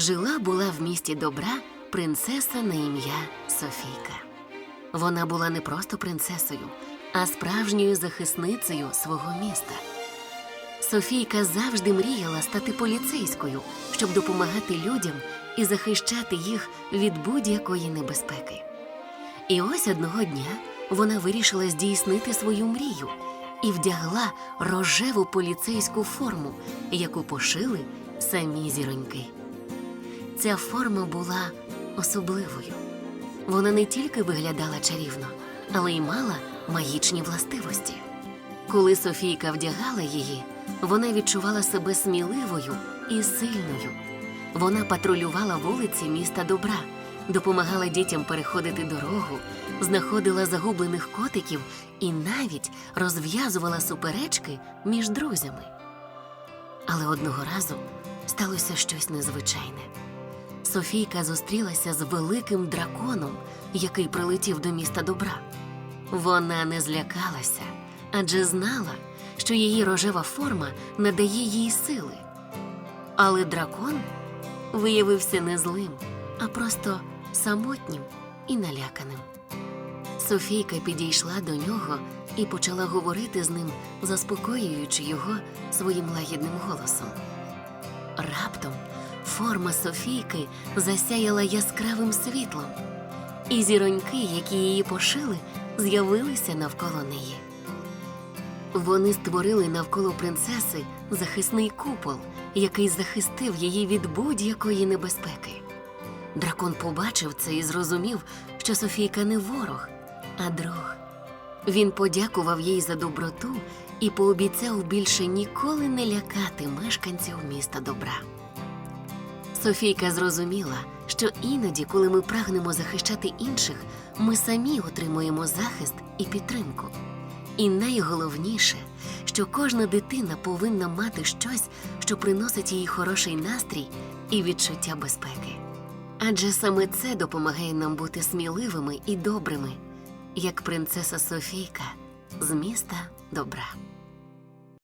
Жила була в місті добра принцеса на ім'я Софійка. Вона була не просто принцесою, а справжньою захисницею свого міста. Софійка завжди мріяла стати поліцейською, щоб допомагати людям і захищати їх від будь-якої небезпеки. І ось одного дня вона вирішила здійснити свою мрію і вдягла рожеву поліцейську форму, яку пошили самі зіроньки. Ця форма була особливою. Вона не тільки виглядала чарівно, але й мала магічні властивості. Коли Софійка вдягала її, вона відчувала себе сміливою і сильною. Вона патрулювала вулиці міста добра, допомагала дітям переходити дорогу, знаходила загублених котиків і навіть розв'язувала суперечки між друзями. Але одного разу сталося щось незвичайне. Софійка зустрілася з великим драконом, який прилетів до міста добра. Вона не злякалася, адже знала, що її рожева форма надає їй сили. Але дракон виявився не злим, а просто самотнім і наляканим. Софійка підійшла до нього і почала говорити з ним, заспокоюючи його своїм лагідним голосом. Раптом форма Софійки засяяла яскравим світлом, і зіроньки, які її пошили, з'явилися навколо неї. Вони створили навколо принцеси захисний купол, який захистив її від будь-якої небезпеки. Дракон побачив це і зрозумів, що Софійка не ворог, а друг. Він подякував їй за доброту і пообіцяв більше ніколи не лякати мешканців міста добра. Софійка зрозуміла, що іноді, коли ми прагнемо захищати інших, ми самі отримуємо захист і підтримку. І найголовніше, що кожна дитина повинна мати щось, що приносить їй хороший настрій і відчуття безпеки. Адже саме це допомагає нам бути сміливими і добрими, як принцеса Софійка з міста добра.